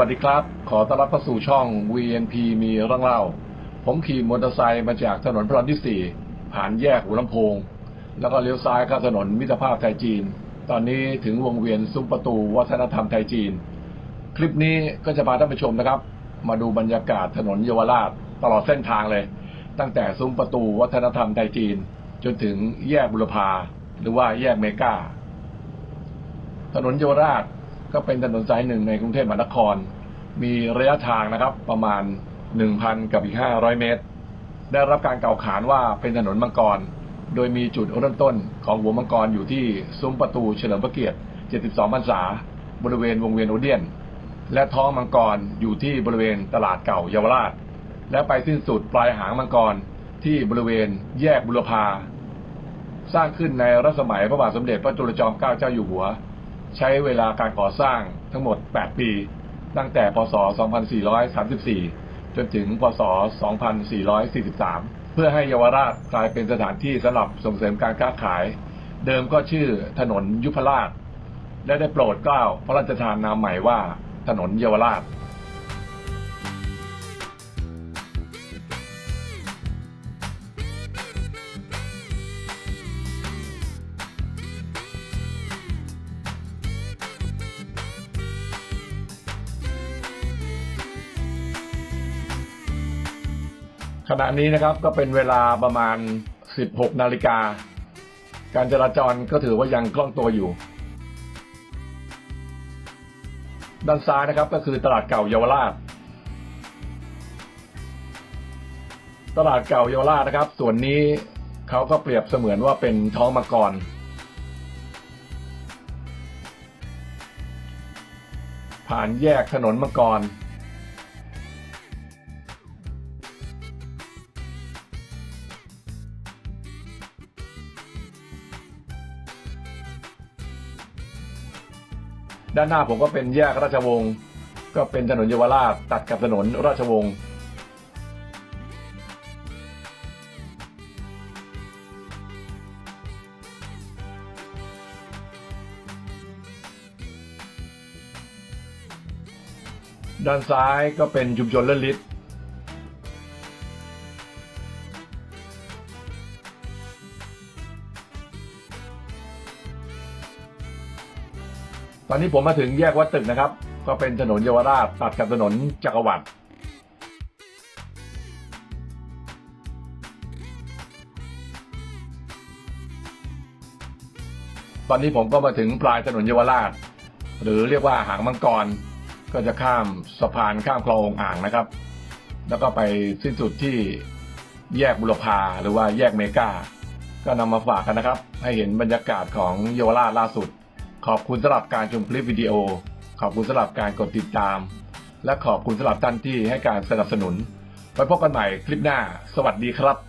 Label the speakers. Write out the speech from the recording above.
Speaker 1: สวัสดีครับ ขอต้อนรับเข้าสู่ช่อง VNP มีเรื่องเล่า ผมขี่มอเตอร์ไซค์มาจากถนนพระรามที่ 4 ผ่านแยกหัวลำโพง แล้วก็เลี้ยวซ้ายเข้าถนนมิตรภาพไทยจีน ตอนนี้ถึงวงเวียนซุ้มประตูวัฒนธรรมไทยจีน คลิปนี้ก็จะพาท่านผู้ชมนะครับ มาดูบรรยากาศถนนเยาวราชตลอดเส้นทางเลย ตั้งแต่ซุ้มประตูวัฒนธรรมไทยจีน จนถึงแยกบุรพาหรือว่าแยกเมกาถนนเยาวราช ก็เป็นถนนสายหนึ่งในกรุงเทพมหานคร มีระยะทางนะครับประมาณ 1,000 กับอีก 500 เมตร ได้รับการกล่าวขานว่าเป็นถนนมังกร โดยมีจุดเริ่มต้นของหัวมังกรอยู่ที่ซุ้มประตูเฉลิมพระเกียรติ 72 พรรษา บริเวณวงเวียนโอเดียน และท้องมังกรอยู่ที่บริเวณตลาดเก่าเยาวราช และไปสิ้นสุดปลายหางมังกรที่บริเวณแยกบุรพาสร้างขึ้นในรัชสมัยพระบาทสมเด็จพระจุลจอมเกล้าเจ้าอยู่หัว ใช้เวลาการก่อสร้างทั้งหมด 8 ปี ตั้งแต่ พศ 2434 จนถึง พศ 2443 เพื่อให้เยาวราชกลายเป็นสถานที่สำหรับส่งเสริมการค้าขาย เดิมก็ชื่อถนนยุพราช และได้โปรดเกล้าพระราชทานนามใหม่ว่าถนนเยาวราช ขณะนี้นะครับก็เป็นเวลาประมาณ 16 นาฬิกา การจราจรก็ถือว่ายังคล่องตัวอยู่ ด้านซ้ายนะครับก็คือตลาดเก่าเยาวราช ตลาดเก่าเยาวราชนะครับ ส่วนนี้เขาก็เปรียบเสมือนว่าเป็นท้องมังกรผ่านแยกถนนมังกร ด้านหน้าผมก็เป็นแยกราชวงศ์ก็เป็นถนนเยาวราชตัดกับถนนราชวงศ์ด้านซ้ายก็เป็นชุมชนเลิศลิศ ตอนนี้ผมมาถึงแยกวัดตึกนะครับ ก็เป็นถนนเยาวราชตัดกับถนนจักรวรรดิตอนนี้ผมก็มาถึงปลายถนนเยาวราช หรือเรียกว่าหางมังกร ก็จะข้ามสะพานข้ามคลององอ่างนะครับ แล้วก็ไปสิ้นสุดที่แยกบุรพาหรือว่าแยกเมกาก็นำมาฝากกันนะครับ ให้เห็นบรรยากาศของเยาวราชล่าสุด ขอบคุณสำหรับการชมคลิปวิดีโอ ขอบคุณสำหรับการกดติดตาม และขอบคุณสำหรับท่านที่ให้การสนับสนุน ไว้พบกันใหม่คลิปหน้า สวัสดีครับ